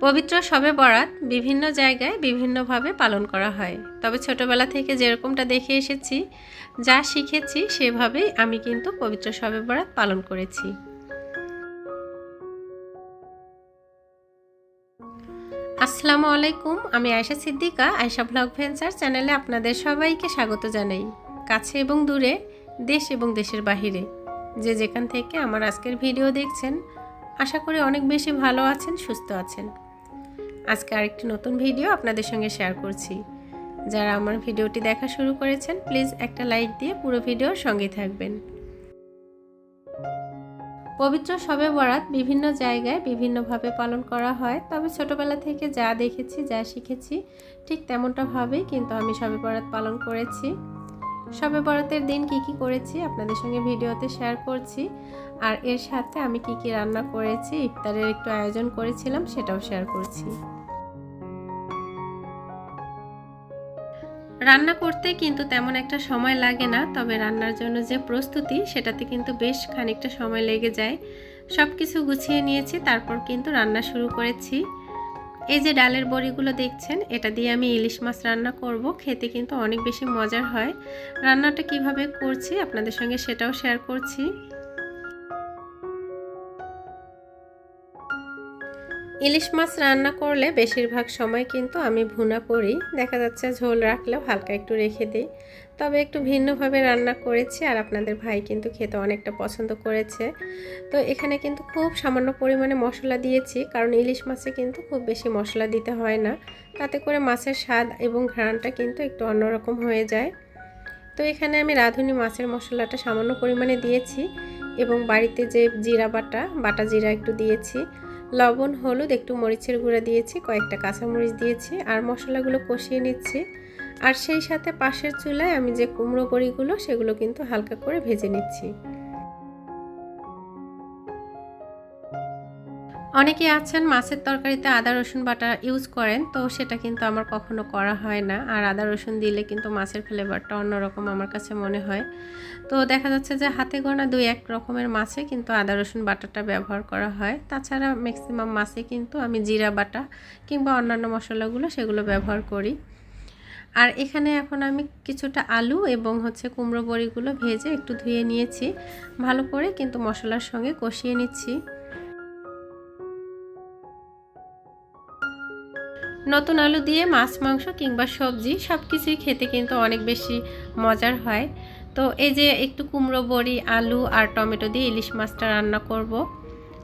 পবিত্র শবে বরাত বিভিন্ন জায়গায় বিভিন্নভাবে পালন করা হয়। তবে ছোটবেলা থেকে যেরকমটা দেখে এসেছি, যা শিখেছি সেভাবেই আমি কিন্তু পবিত্র শবে বরাত পালন করেছি। আসসালামু আলাইকুম, আমি আয়শা সিদ্দিকা, আয়শা ব্লগ ভেঞ্চার চ্যানেলে আপনাদের সবাইকে স্বাগত জানাই। কাছে এবং দূরে, দেশ এবং দেশের বাহিরে। যে যেখান থেকে আমার আজকের ভিডিও দেখছেন, আশা করি অনেক বেশি ভালো আছেন, সুস্থ আছেন। আজকে আরেকটি নতুন ভিডিও আপনাদের সঙ্গে শেয়ার করছি। যারা আমার ভিডিওটি দেখা শুরু করেছেন প্লিজ একটা লাইক দিয়ে পুরো ভিডিওর সঙ্গে থাকবেন। পবিত্র শবে বরাত বিভিন্ন জায়গায় বিভিন্নভাবে পালন করা হয়, তবে ছোটবেলা থেকে যা দেখেছি, যা শিখেছি, ঠিক তেমনটাভাবেই কিন্তু আমি শবে বরাত পালন করেছি। শবে বরাতের দিন কি কি করেছি আপনাদের সঙ্গে ভিডিওতে শেয়ার করছি। আর এর সাথে আমি কি কি রান্না করেছি, ইফতারের একটু আয়োজন করেছিলাম, সেটাও শেয়ার করছি। রান্না করতে কিন্তু তেমন একটা সময় লাগে না, তবে রান্নার জন্য যে প্রস্তুতি, সেটাতে কিন্তু বেশ খানিকটা সময় লেগে যায়। সব কিছু গুছিয়ে নিয়েছি, তারপর কিন্তু রান্না শুরু করেছি। এই যে ডালের বড়িগুলো দেখছেন, এটা দিয়ে আমি ইলিশ মাছ রান্না করব। খেতে কিন্তু অনেক বেশি মজার হয়। রান্নাটা কীভাবে করছি আপনাদের সঙ্গে সেটাও শেয়ার করছি। ইলিশ মাছ রান্না করলে বেশিরভাগ সময় কিন্তু আমি ভুনা করি। দেখা যাচ্ছে ঝোল রাখলেও হালকা একটু রেখে দিই। তবে একটু ভিন্নভাবে রান্না করেছি আর আপনাদের ভাই কিন্তু খেতে অনেকটা পছন্দ করেছে। তো এখানে কিন্তু খুব সামান্য পরিমাণে মশলা দিয়েছি, কারণ ইলিশ মাছে কিন্তু খুব বেশি মশলা দিতে হয় না। তাতে করে মাছের স্বাদ এবং ঘ্রাণটা কিন্তু একটু অন্যরকম হয়ে যায়। তো এখানে আমি রাঁধুনি মাছের মশলাটা সামান্য পরিমাণে দিয়েছি এবং বাড়িতে যে জিরা বাটা বাটা জিরা একটু দিয়েছি, লবণ, হলুদ, একটু মরিচের গুঁড়া দিয়েছি, কয়েকটা কাঁচামরিচ দিয়েছি আর মশলাগুলো কষিয়ে নিচ্ছি। আর সেই সাথে পাশের চুলায় আমি যে কুমড়ো বড়িগুলো, সেগুলো কিন্তু হালকা করে ভেজে নিচ্ছি। অনেকে আছেন মাছের তরকারিতে আদা, রসুন, বাটা ইউজ করেন, তো সেটা কিন্তু আমার কখনো করা হয় না। আর আদা, রসুন দিলে কিন্তু মাছের ফ্লেভারটা অন্যরকম আমার কাছে মনে হয়। তো দেখা যাচ্ছে যে হাতে গোনা দুই এক রকমের মাছে কিন্তু আদা, রসুন, বাটাটা ব্যবহার করা হয়। তাছাড়া ম্যাক্সিমাম মাছে কিন্তু আমি জিরা বাটা কিংবা অন্যান্য মশলাগুলো সেগুলো ব্যবহার করি। আর এখানে এখন আমি কিছুটা আলু এবং হচ্ছে কুমড়ো বড়িগুলো ভেজে একটু ধুয়ে নিয়েছি। ভালো করে কিন্তু মশলার সঙ্গে কষিয়ে নিচ্ছি। নতুন আলু দিয়ে মাছ, মাংস কিংবা সবজি সব কিছুই খেতে কিন্তু অনেক বেশি মজার হয়। তো এই যে একটু কুমড়ো বড়ি, আলু আর টমেটো দিয়ে ইলিশ মাছটা রান্না করব।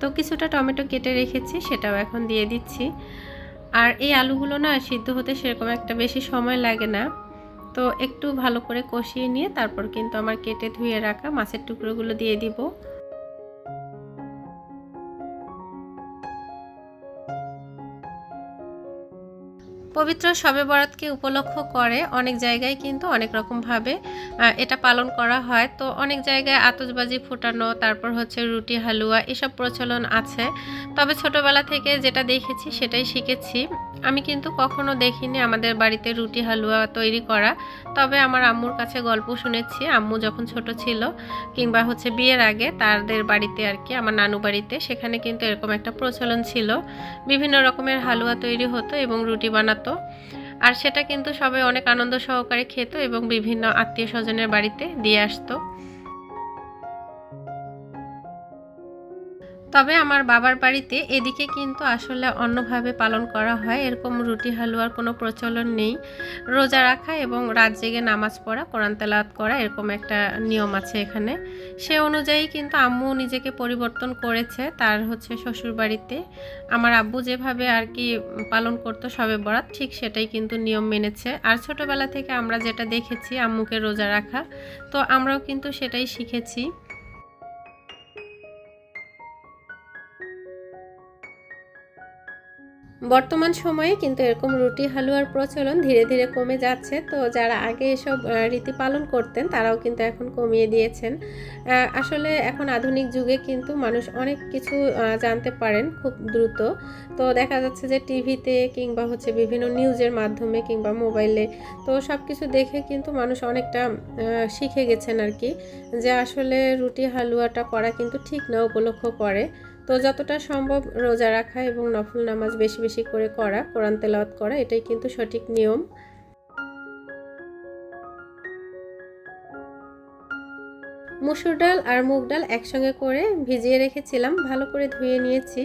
তো কিছুটা টমেটো কেটে রেখেছি, সেটাও এখন দিয়ে দিচ্ছি। আর এই আলুগুলো না সিদ্ধ হতে সেরকম একটা বেশি সময় লাগে না। তো একটু ভালো করে কষিয়ে নিয়ে তারপর কিন্তু আমার কেটে ধুয়ে রাখা মাছের টুকরোগুলো দিয়ে দিব। পবিত্র শবে বরাতকে উপলক্ষ করে অনেক জায়গায় কিন্তু অনেক রকমভাবে এটা পালন করা হয়। তো অনেক জায়গায় আতসবাজি ফুটানো, তারপর হচ্ছে রুটি, হালুয়া এসব প্রচলন আছে। তবে ছোটবেলা থেকে যেটা দেখেছি সেটাই শিখেছি। আমি কিন্তু কখনো দেখিনি আমাদের বাড়িতে রুটি হালুয়া তৈরি করা। তবে আমার আম্মুর কাছে গল্প শুনেছি। আম্মু যখন ছোট ছিল কিংবা হচ্ছে বিয়ের আগে তাদের বাড়িতে আর কি, আমার নানু বাড়িতে, সেখানে কিন্তু এরকম একটা প্রচলন ছিল। বিভিন্ন রকমের হালুয়া তৈরি হতো এবং রুটি বানাতো। আর সেটা কিন্তু সবাই অনেক আনন্দ সহকারে খেত এবং বিভিন্ন আত্মীয় স্বজনের বাড়িতে দিয়ে আসতো। তবে আমার বাবার বাড়িতে এদিকে কিন্তু আসলে অন্যভাবে পালন করা হয়। এরকম রুটি, হালুয়ার কোনো প্রচলন নেই। রোজা রাখা এবং রাত জেগে নামাজ পড়া, কোরআন তেলাত করা এরকম একটা নিয়ম আছে এখানে। সে অনুযায়ী কিন্তু আম্মু নিজেকে পরিবর্তন করেছে। তার হচ্ছে শ্বশুর বাড়িতে আমার আব্বু যেভাবে আর কি পালন করতো সবে বরাত, ঠিক সেটাই কিন্তু নিয়ম মেনেছে। আর ছোটোবেলা থেকে আমরা যেটা দেখেছি আম্মুকে রোজা রাখা, তো আমরাও কিন্তু সেটাই শিখেছি। বর্তমান সময়ে কিন্তু এরকম রুটি, হালুয়ার প্রচলন ধীরে ধীরে কমে যাচ্ছে। তো যারা আগে এসব রীতি পালন করতেন, তারাও কিন্তু এখন কমিয়ে দিয়েছেন। আসলে এখন আধুনিক যুগে কিন্তু মানুষ অনেক কিছু জানতে পারেন খুব দ্রুত। তো দেখা যাচ্ছে যে টিভিতে কিংবা হচ্ছে বিভিন্ন নিউজের মাধ্যমে কিংবা মোবাইলে, তো সব কিছু দেখে কিন্তু মানুষ অনেকটা শিখে গেছেন আর কি। যে আসলে রুটি, হালুয়াটা করা কিন্তু ঠিক না, উপলক্ষ করে। তো যতটা সম্ভব রোজা রাখা এবং নফল নামাজ বেশি বেশি করে করা, কোরআন তেলাওয়াত করা, এটাই কিন্তু সঠিক নিয়ম। মুসুর ডাল আর মুগ ডাল একসঙ্গে করে ভিজিয়ে রেখেছিলাম, ভালো করে ধুয়ে নিয়েছি।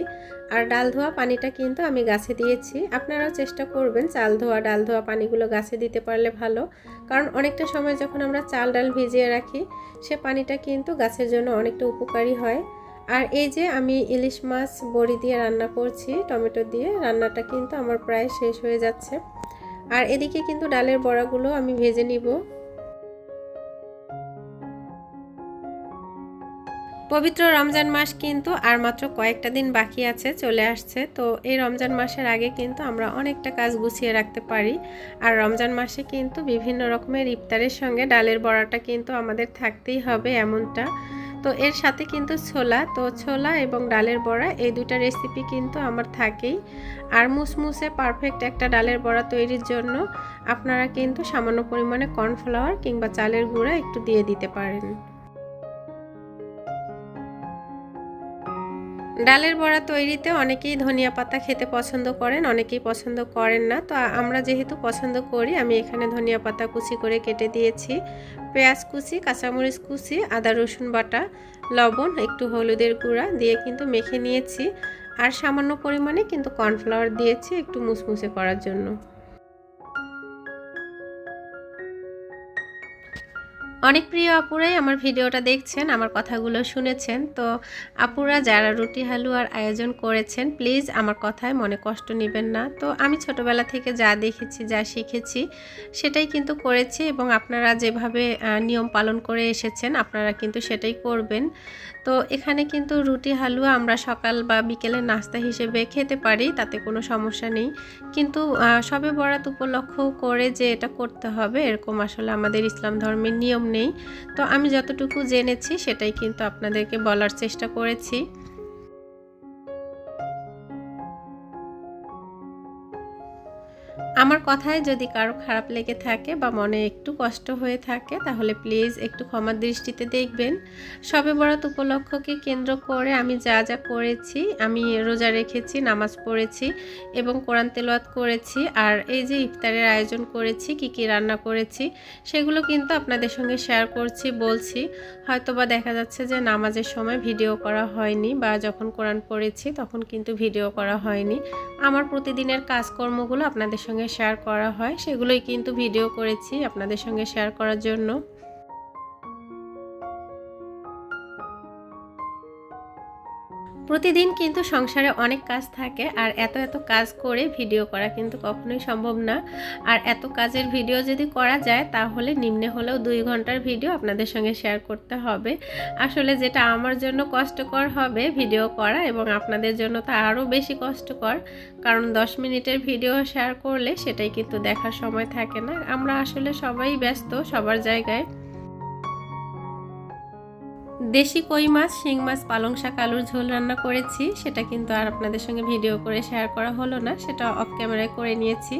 আর ডাল ধোয়া পানিটা কিন্তু আমি গাছে দিয়েছি। আপনারাও চেষ্টা করবেন চাল ধোয়া, ডাল ধোয়া পানিগুলো গাছে দিতে পারলে ভালো। কারণ অনেকটা সময় যখন আমরা চাল ডাল ভিজিয়ে রাখি, সে পানিটা কিন্তু গাছের জন্য অনেকটা উপকারী হয়। আর এই যে আমি ইলিশ মাছ বড়ি দিয়ে রান্না করছি, টমেটো দিয়ে, রান্নাটা কিন্তু আমার প্রায় শেষ হয়ে যাচ্ছে। আর এদিকে কিন্তু ডালের বড়াগুলো আমি ভেজে নিব। পবিত্র রমজান মাস কিন্তু আর মাত্র কয়েকটা দিন বাকি আছে, চলে আসছে। তো এই রমজান মাসের আগে কিন্তু আমরা অনেকটা কাজ গুছিয়ে রাখতে পারি। আর রমজান মাসে কিন্তু বিভিন্ন রকমের ইফতারের সঙ্গে ডালের বড়াটা কিন্তু আমাদের থাকতেই হবে এমনটা। তো এর সাথে কিন্তু ছোলা, তো ছোলা এবং ডালের বড়া, এই দুটা রেসিপি কিন্তু আমার থাকেই। আর মুসমুসে পারফেক্ট একটা ডালের বড়া তৈরির জন্য আপনারা কিন্তু সামান্য পরিমাণে কর্নফ্লাওয়ার কিংবা চালের গুঁড়া একটু দিয়ে দিতে পারেন। ডালের বড়া তৈরিতে অনেকেই ধনিয়া পাতা খেতে পছন্দ করেন, অনেকেই পছন্দ করেন না। তো আমরা যেহেতু পছন্দ করি, আমি এখানে ধনিয়া পাতা কুচি করে কেটে দিয়েছি। পেঁয়াজ কুচি, কাঁচামরিচ কুচি, আদা, রসুন বাটা, লবণ, একটু হলুদের গুঁড়া দিয়ে কিন্তু মেখে নিয়েছি। আর সামান্য পরিমাণে কিন্তু কর্নফ্লাওয়ার দিয়েছি একটু মুসমুসে করার জন্য। অনেক প্রিয় আপুরাই আমার ভিডিওটা দেখছেন, আমার কথাগুলো শুনেছেন। তো আপুরা যারা রুটি হালুয়ার আয়োজন করেছেন, প্লিজ আমার কথায় মনে কষ্ট নেবেন না। তো আমি ছোটবেলা থেকে যা দেখেছি, যা শিখেছি, সেটাই কিন্তু করেছি এবং আপনারা যেভাবে নিয়ম পালন করে এসেছেন, আপনারা কিন্তু সেটাই করবেন। তো এখানে কিন্তু রুটি হালুয়া আমরা সকাল বা বিকেলে নাস্তা হিসেবে খেতে পারি, তাতে কোনো সমস্যা নেই। কিন্তু সবে বরাত উপলক্ষ করে যে এটা করতে হবে, এরকম আসলে আমাদের ইসলাম ধর্মের নিয়ম নেই। তো আমি যতটুকু জেনেছি সেটাই কিন্তু আপনাদেরকে বলার চেষ্টা করেছি। আমার কথায় যদি কারও খারাপ লেগে থাকে বা মনে একটু কষ্ট হয়ে থাকে, তাহলে প্লিজ একটু ক্ষমার দৃষ্টিতে দেখবেন। সবে বরাত উপলক্ষকে কেন্দ্র করে আমি যা যা করেছি, আমি রোজা রেখেছি, নামাজ পড়েছি এবং কোরআন তেলোয়াত করেছি আর এই যে ইফতারের আয়োজন করেছি, কি কি রান্না করেছি, সেগুলো কিন্তু আপনাদের সঙ্গে শেয়ার করছি, বলছি। হয়তো বা দেখা যাচ্ছে যে নামাজের সময় ভিডিও করা হয়নি বা যখন কোরআন পড়েছি, তখন কিন্তু ভিডিও করা হয়নি। আমার প্রতিদিনের কাজকর্মগুলো আপনাদের সঙ্গে সঙ্গে শেয়ার করা হয় সেগুলোই কিন্তু ভিডিও করেছি আপনাদের সঙ্গে শেয়ার করার জন্য। প্রতিদিন কিন্তু সংসারে অনেক কাজ থাকে আর এত এত কাজ করে ভিডিও করা কিন্তু কখনোই সম্ভব না। আর এত কাজের ভিডিও যদি করা যায়, তাহলে নিম্নে হলেও দুই ঘণ্টার ভিডিও আপনাদের সঙ্গে শেয়ার করতে হবে। আসলে যেটা আমার জন্য কষ্টকর হবে ভিডিও করা এবং আপনাদের জন্য তা আরও বেশি কষ্টকর, কারণ দশ মিনিটের ভিডিও শেয়ার করলে সেটাই কিন্তু দেখার সময় থাকে না। আমরা আসলে সবাই ব্যস্ত সবার জায়গায়। দেশি কই মাছ, শিং মাছ, পালং শাক, আলুর ঝোল রান্না করেছি। সেটা কিন্তু আর আপনাদের সঙ্গে ভিডিও করে শেয়ার করা হলো না, সেটা অফ ক্যামেরায় করে নিয়েছি।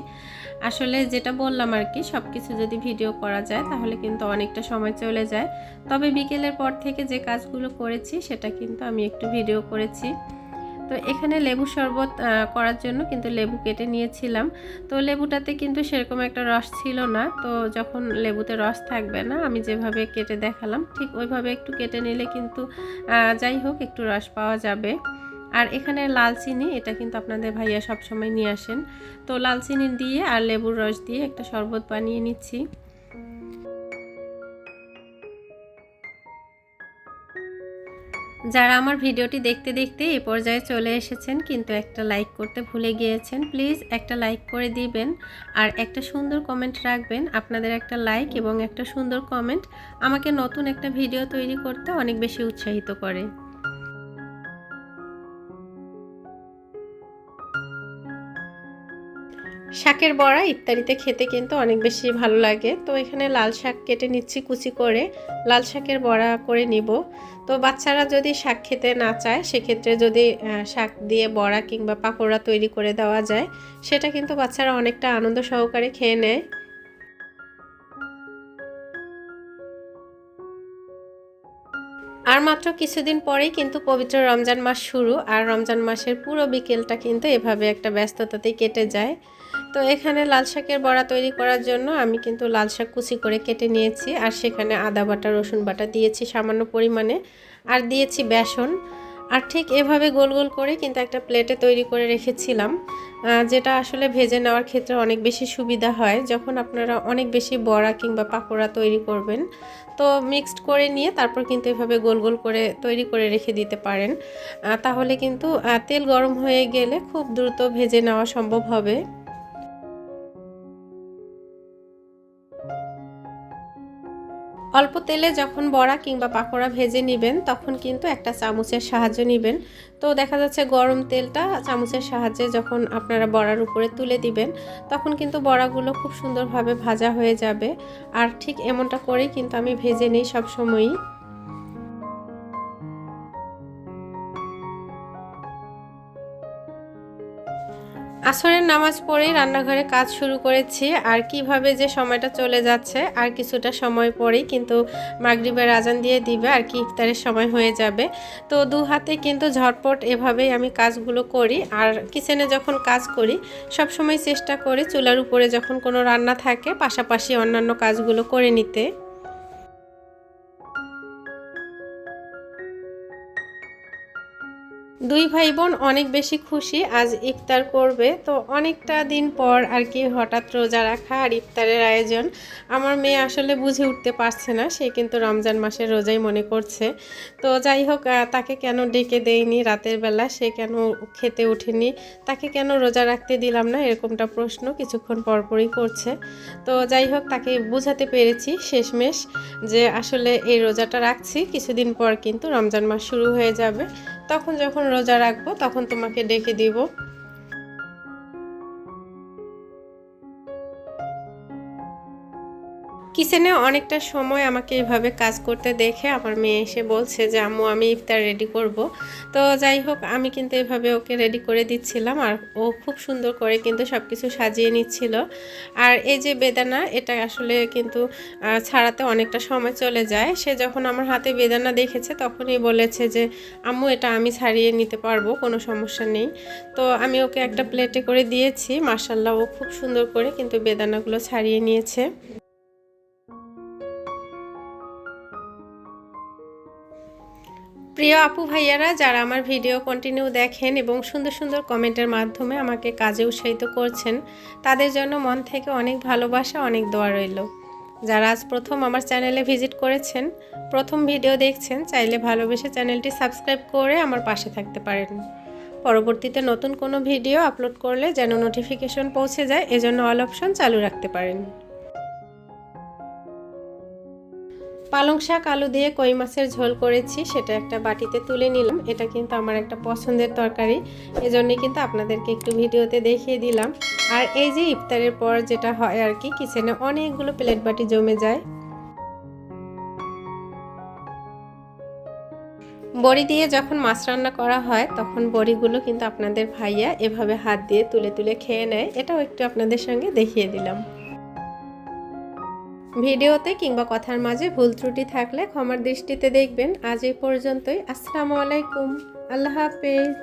আসলে যেটা বললাম আর কি সব কিছু যদি ভিডিও করা যায়, তাহলে কিন্তু অনেকটা সময় চলে যায়। তবে বিকেলের পর থেকে যে কাজগুলো করেছি, সেটা কিন্তু আমি একটু ভিডিও করেছি। তো এখানে লেবু শরবত করার জন্য কিন্তু লেবু কেটে নিয়েছিলাম। তো লেবুটাতে কিন্তু সেরকম একটা রস ছিল না। তো যখন লেবুতে রস থাকবে না, আমি যেভাবে কেটে দেখালাম, ঠিক ওইভাবে একটু কেটে নিলে কিন্তু যাই হোক একটু রস পাওয়া যাবে। আর এখানে লাল চিনি, এটা কিন্তু আপনাদের ভাইয়া সবসময় নিয়ে আসেন। তো লাল চিনি দিয়ে আর লেবুর রস দিয়ে একটা শরবত বানিয়ে নিচ্ছি। যারা আমার ভিডিওটি দেখতে দেখতে এ পর্যায়ে চলে এসেছেন, কিন্তু একটা লাইক করতে ভুলে গিয়েছেন প্লিজ একটা লাইক করে দিবেন। আর একটা সুন্দর কমেন্ট রাখবেন, আপনাদের একটা লাইক এবং একটা সুন্দর কমেন্ট আমাকে নতুন একটা ভিডিও তৈরি করতে অনেক বেশি উৎসাহিত করে। শাকের বড়া ইত্যাদিতে খেতে কিন্তু অনেক বেশি ভালো লাগে। তো এখানে লাল শাক কেটে নিচ্ছি কুচি করে। লাল শাকের বড়া করে নিব। তো বাচ্চারা যদি শাক খেতে না চায়, সেক্ষেত্রে যদি শাক দিয়ে বড়া কিংবা পাকোড়া তৈরি করে দেওয়া যায়, সেটা কিন্তু বাচ্চারা অনেকটা আনন্দ সহকারে খেয়ে নেয়। আর মাত্র কিছুদিন পরেই কিন্তু পবিত্র রমজান মাস শুরু, আর রমজান মাসের পুরো বিকেলটা কিন্তু এভাবে একটা ব্যস্ততাতেই কেটে যায়। তো এখানে লাল শাকের বড়া তৈরি করার জন্য আমি কিন্তু লাল শাক কুচি করে কেটে নিয়েছি আর সেখানে আদা বাটা, রসুন বাটা দিয়েছি সামান্য পরিমাণে। আর দিয়েছি বেসন। আর ঠিক এভাবে গোল গোল করে কিন্তু একটা প্লেটে তৈরি করে রেখেছিলাম যেটা আসলে ভেজে নেওয়ার ক্ষেত্রে অনেক বেশি সুবিধা হয় যখন আপনারা অনেক বেশি বড়া কিংবা পাকোড়া তৈরি করবেন। তো মিক্সড করে নিয়ে তারপর কিন্তু এভাবে গোল গোল করে তৈরি করে রেখে দিতে পারেন। তাহলে কিন্তু তেল গরম হয়ে গেলে খুব দ্রুত ভেজে নেওয়া সম্ভব হবে। অল্প তেলে যখন বড়া কিংবা পাকোড়া ভেজে নেবেন, তখন কিন্তু একটা চামচের সাহায্য নেবেন। তো দেখা যাচ্ছে গরম তেলটা চামচের সাহায্যে যখন আপনারা বড়ার উপরে তুলে দিবেন, তখন কিন্তু বড়াগুলো খুব সুন্দরভাবে ভাজা হয়ে যাবে। আর ঠিক এমনটা করেই কিন্তু আমি ভেজে নিই সবসময়ই। আসরের নামাজ পড়েই রান্নাঘরে কাজ শুরু করেছি। আর কীভাবে যে সময়টা চলে যাচ্ছে, আর কিছুটা সময় পরেই কিন্তু মাগরিবের আজান দিয়ে দিবে, আর কি ইফতারের সময় হয়ে যাবে। তো দু হাতে কিন্তু ঝটপট এভাবেই আমি কাজগুলো করি। আর কিচেনে যখন কাজ করি সব সময় চেষ্টা করি চুলার উপরে যখন কোনো রান্না থাকে, পাশাপাশি অন্যান্য কাজগুলো করে নিতে। দুই ভাই বোন অনেক বেশি খুশি আজ ইফতার করবে। তো অনেকটা দিন পর আর কি হঠাৎ রোজা রাখা আর ইফতারের আয়োজন। আমার মেয়ে আসলে বুঝে উঠতে পারছে না, সে কিন্তু রমজান মাসের রোজাই মনে করছে। তো যাই হোক তাকে কেন ডেকে দেয়নি রাতের বেলা? সে কেন খেতে উঠেনি তাকে কেন রোজা রাখতে দিলাম না? এরকমটা প্রশ্ন কিছুক্ষণ পরপরই করছে। তো যাই হোক, তাকে বুঝাতে পেরেছি শেষমেশ যে আসলে এই রোজাটা রাখছি। কিছুদিন পর কিন্তু রমজান মাস শুরু হয়ে যাবে। তখন যখন রোজা রাখব তখন তোমাকে ডেকে দিব। কিচেনে অনেকটা সময় আমাকে এভাবে কাজ করতে দেখে আমার মেয়ে এসে বলছে যে, আম্মু, আমি ইফতার রেডি করব। তো যাই হোক, আমি কিন্তু এভাবে ওকে রেডি করে দিচ্ছিলাম আর ও খুব সুন্দর করে কিন্তু সব কিছু সাজিয়ে নিচ্ছিল। আর এই যে বেদানা, এটা আসলে কিন্তু ছাড়াতে অনেকটা সময় চলে যায়। সে যখন আমার হাতে বেদানা দেখেছে, তখনই বলেছে যে, আম্মু, এটা আমি ছাড়িয়ে নিতে পারব, কোনো সমস্যা নেই। তো আমি ওকে একটা প্লেটে করে দিয়েছি। মার্শাল্লাহ ও খুব সুন্দর করে কিন্তু বেদানাগুলো ছাড়িয়ে নিয়েছে। প্রিয় আপু ভাইয়ারা, যারা আমার ভিডিও কন্টিনিউ দেখেন এবং সুন্দর সুন্দর কমেন্টের মাধ্যমে আমাকে কাজে উৎসাহিত করছেন, তাদের জন্য মন থেকে অনেক ভালোবাসা, অনেক দোয়া রইল। যারা আজ প্রথম আমার চ্যানেলে ভিজিট করেছেন, প্রথম ভিডিও দেখছেন, চাইলে ভালোবেসে চ্যানেলটি সাবস্ক্রাইব করে আমার পাশে থাকতে পারেন। পরবর্তীতে নতুন কোনো ভিডিও আপলোড করলে যেন নোটিফিকেশন পৌঁছে যায়, এজন্য অল অপশন চালু রাখতে পারেন। পালং শাক, আলু দিয়ে কই মাছের ঝোল করেছি, সেটা একটা বাটিতে তুলে নিলাম। এটা কিন্তু আমার একটা পছন্দের তরকারি, এজন্যই কিন্তু আপনাদেরকে একটু ভিডিওতে দেখিয়ে দিলাম। আর এই যে ইফতারের পর যেটা হয় আর কি, কিচেনে অনেকগুলো প্লেট বাটি জমে যায়। বড়ি দিয়ে যখন মাছ রান্না করা হয়, তখন বড়িগুলো কিন্তু আপনাদের ভাইয়া এভাবে হাত দিয়ে তুলে তুলে খেয়ে নেয়। এটাও একটু আপনাদের সঙ্গে দেখিয়ে দিলাম। ভিডিওতে কিংবা কথার মাঝে ভুল ত্রুটি থাকলে ক্ষমার দৃষ্টিতে দেখবেন। আজ এই পর্যন্তই। আসসালামু আলাইকুম। আল্লাহ হাফেজ।